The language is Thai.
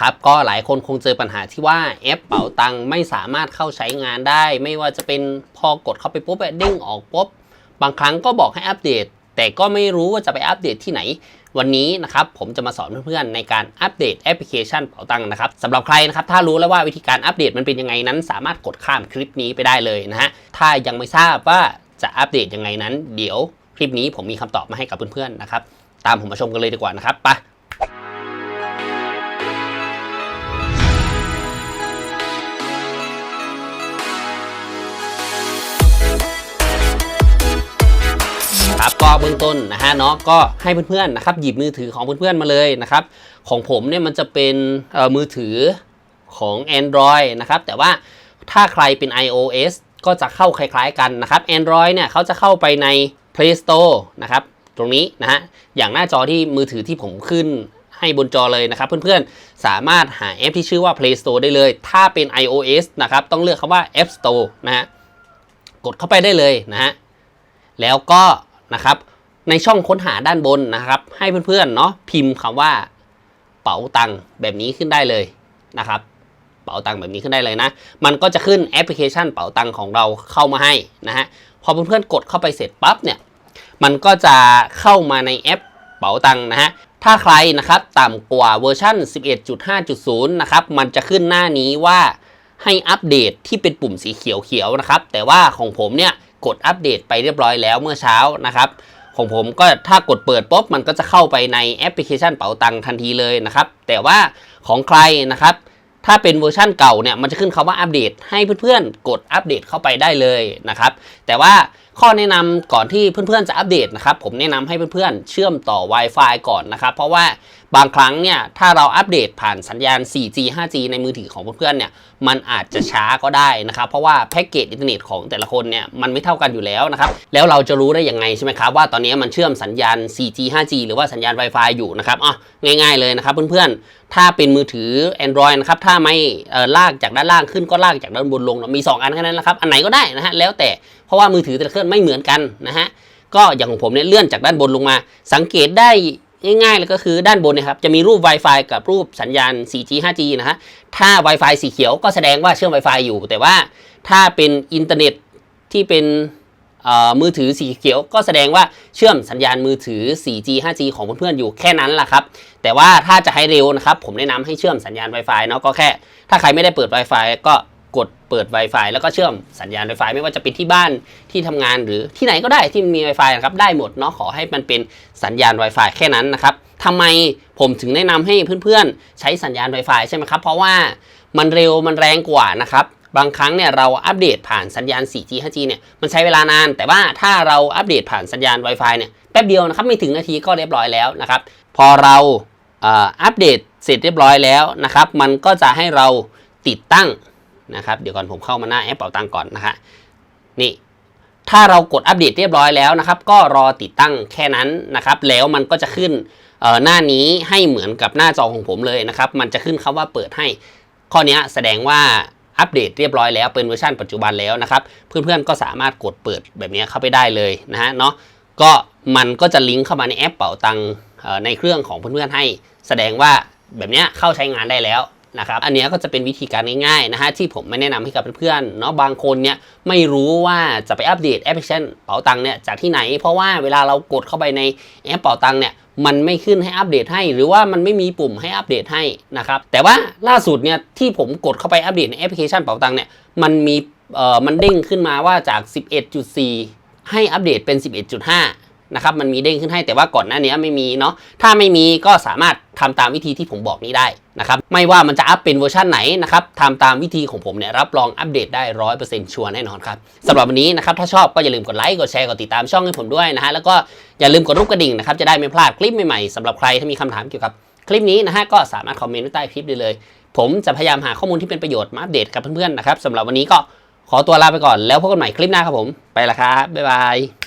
ครับก็หลายคนคงเจอปัญหาที่ว่าแอปเป๋าตังไม่สามารถเข้าใช้งานได้ ไม่ว่าจะเป็นพอกดเข้าไปปุ๊บอะเด้งออกปุ๊บบางครั้งก็บอกให้อัปเดต แต่ก็ไม่รู้ว่าจะไปอัปเดตที่ไหน วันนี้นะครับผมจะมาสอนเพื่อนๆในการอัปเดตแอปพลิเคชันเป๋าตังนะครับสำหรับใครนะครับถ้ารู้แล้วว่าวิธีการอัปเดตมันเป็นยังไงนั้น สามารถกดข้ามคลิปนี้ไปได้เลยนะฮะถ้ายังไม่ทราบว่าจะอัปเดตยังไงนั้น เดี๋ยวคลิปนี้ผมมีคำตอบมาให้กับเพื่อนๆนะครับตามผมมาชมกันเลยดีกว่านะครับไป ครับก็เบื้องต้นนะฮะเนาะก็ให้เพื่อนๆนะครับหยิบมือถือของเพื่อนๆมาเลยนะครับของผมเนี่ยมันจะเป็นเอ่อมือถือของ Android นะครับแต่ว่าถ้าใครเป็น iOS ก็จะเข้าคล้ายๆกันนะครับ Android เนี่ยเขาจะเข้าไปใน Play Store นะครับตรงนี้นะฮะอย่างหน้าจอที่มือถือที่ผมขึ้นให้บนจอเลยนะครับ เพื่อนๆ สามารถหาแอปที่ชื่อว่า Play Store ได้เลย ถ้าเป็น iOS นะครับต้องเลือกคำว่า App Store นะฮะกดเข้าไปได้เลยนะฮะแล้วก็ นะครับ ในช่องค้นหาด้านบนนะครับ ให้เพื่อนๆเนาะพิมพ์คำว่าเป๋าตังแบบนี้ขึ้นได้เลยนะครับเป๋าตังแบบนี้ขึ้นได้เลยนะ มันก็จะขึ้นแอปพลิเคชันเป๋าตังของเราเข้ามาให้นะฮะพอเพื่อนๆกดเข้าไปเสร็จปั๊บเนี่ยมันก็จะเข้ามาในแอปเป๋าตังนะฮะถ้าใครนะครับต่ำกว่าเวอร์ชัน11.5.0 นะครับ มันจะขึ้นหน้านี้ว่าให้อัปเดตที่เป็นปุ่มสีเขียวๆนะครับ แต่ว่าของผมเนี่ย กดอัปเดตไปเรียบร้อยแล้วเมื่อเช้านะครับของผมก็ถ้ากดเปิดปุ๊บมันก็จะเข้าไปในแอปพลิเคชันเป๋าตังค์ทันทีเลยนะครับ แต่ว่าของใครนะครับ ถ้าเป็นเวอร์ชั่นเก่าเนี่ยมันจะขึ้นคำว่าอัปเดตให้เพื่อนๆ กดอัปเดตเข้าไปได้เลยนะครับ แต่ว่า ข้อแนะนำก่อนที่เพื่อนๆจะอัปเดตนะครับผมแนะนำให้เพื่อนๆเชื่อมต่อ Wi-Fi ก่อนนะครับ เพราะว่าบางครั้งเนี่ยถ้าเราอัปเดตผ่านสัญญาณ 4G 5G ในมือถือของเพื่อนๆเนี่ยมันอาจจะช้าก็ได้นะครับเพราะว่าแพ็กเกจอินเทอร์เน็ตของแต่ละคนเนี่ยมันไม่เท่ากันอยู่แล้วนะครับแล้วเราจะรู้ได้ยังไงใช่ไหมครับว่าตอนนี้มันเชื่อมสัญญาณ 4G 5G หรือว่าสัญญาณ Wi-Fi อยู่นะครับอะง่ายๆเลยนะครับเพื่อนๆ ถ้าเป็นมือถือ Android นะครับถ้าไม่ลากจากด้านล่างขึ้นก็ลากจากด้านบนลงมี 2 อันแค่นั้นนะครับอันไหนก็ได้นะฮะแล้วแต่ เพราะว่ามือถือแต่ละเครื่องไม่เหมือนกันนะฮะก็อย่างของผมเนี่ยเลื่อนจากด้านบนลงมา สังเกตได้ง่ายๆเลยก็คือด้านบนเนะครับจะมีรูป Wi-Fi กับรูปสัญญาณ 4G 5G นะฮะถ้า Wi-Fi สีเขียวก็แสดงว่าเชื่อม Wi-Fi อยู่ แต่ว่าถ้าเป็นอินเทอร์เน็ตที่เป็นมือถือสีเขียวก็แสดงว่าเชื่อมสัญญาณมือถือ 4G 5G ของเพื่อนๆอยู่แค่นั้นแหละครับ แต่ว่าถ้าจะให้เร็วนะครับ ผมแนะนำให้เชื่อมสัญญาณ Wi-Fi เนาะก็แค่ ถ้าใครไม่ได้เปิด Wi-Fi ก็ กดเปิด Wi-Fi แล้วก็เชื่อมสัญญาณ Wi-Fi ไม่ว่าจะเป็นที่บ้านที่ทำงานหรือที่ไหนก็ได้ที่มี Wi-Fi นะครับได้หมดเนาะขอให้มันเป็นสัญญาณ Wi-Fi แค่นั้นนะครับทำไมผมถึงแนะนำให้เพื่อนๆ ใช้สัญญาณ Wi-Fi ใช่ไหมครับ เพราะว่ามันเร็วมันแรงกว่านะครับบางครั้งเนี่ยเราอัปเดตผ่านสัญญาณ 4G 5G เนี่ยมันใช้เวลานาน แต่ว่าถ้าเราอัปเดตผ่านสัญญาณ Wi-Fi เนี่ยแป๊บเดียวนะครับไม่ถึงนาทีก็เรียบร้อยแล้วนะครับพอเราอัปเดตเสร็จเรียบร้อยแล้วนะครับมันก็จะให้เราติดตั้ง นะครับ เดี๋ยวก่อนผมเข้ามาหน้าแอปเป๋าตังก่อนนะฮะนี่ถ้าเรากดอัปเดตเรียบร้อยแล้วนะครับ ก็รอติดตั้งแค่นั้นนะครับ แล้วมันก็จะขึ้นหน้านี้ให้เหมือนกับหน้าจอของผมเลยนะครับ มันจะขึ้นคำว่าเปิดให้ ข้อนี้แสดงว่าอัปเดตเรียบร้อยแล้วเป็นเวอร์ชันปัจจุบันแล้วนะครับ เพื่อนๆก็สามารถกดเปิดแบบนี้เข้าไปได้เลยนะฮะเนาะก็มันก็จะลิงก์เข้ามาในแอปเป๋าตังในเครื่องของเพื่อนๆให้ แสดงว่าแบบนี้เข้าใช้งานได้แล้ว นะครับอันนี้ก็จะเป็นวิธีการง่ายๆนะฮะที่ผมไม่แนะนำให้กับเพื่อนๆเนาะบางคนเนี่ยไม่รู้ว่าจะไปอัปเดตแอปพลิเคชันเป๋าตังเนี่ยจากที่ไหน เพราะว่าเวลาเรากดเข้าไปในแอปเป๋าตังเนี่ยมันไม่ขึ้นให้อัปเดตให้ หรือว่ามันไม่มีปุ่มให้อัปเดตให้นะครับแต่ว่าล่าสุดเนี่ยที่ผมกดเข้าไปอัปเดตในแอปพลิเคชันเป๋าตังเนี่ยมันมีเอ่อมันเด้งขึ้นมาว่าจาก 11.4 ให้อัปเดตเป็น 11.5 นะครับมันมีเด้งขึ้นให้แต่ว่าก่อนหน้านี้ไม่มีเนาะถ้าไม่มีก็สามารถทำตามวิธีที่ผมบอกนี้ได้นะครับไม่ว่ามันจะอัปเป็นเวอร์ชันไหนนะครับทำตามวิธีของผมเนี่ยรับรองอัปเดตได้ร้อยเปอร์เซ็นต์ชัวร์แน่นอนครับสำหรับวันนี้นะครับถ้าชอบก็อย่าลืมกดไลค์กดแชร์กดติดตามช่องให้ผมด้วยนะฮะแล้วก็อย่าลืมกดรูปกระดิ่งนะครับจะได้ไม่พลาดคลิปใหม่ๆสำหรับใครถ้ามีคำถามเกี่ยวกับคลิปนี้นะฮะก็สามารถคอมเมนต์ไว้ใต้คลิปได้เลย ผมจะพยายามหาข้อมูลที่เป็นประโยชน์มาอัปเดตกับเพื่อนๆนะครับสำหรับวันนี้ก็ขอตัวลาไปก่อนแล้วพบกันใหม่คลิปหน้าครับผมไปละครับบ๊ายบาย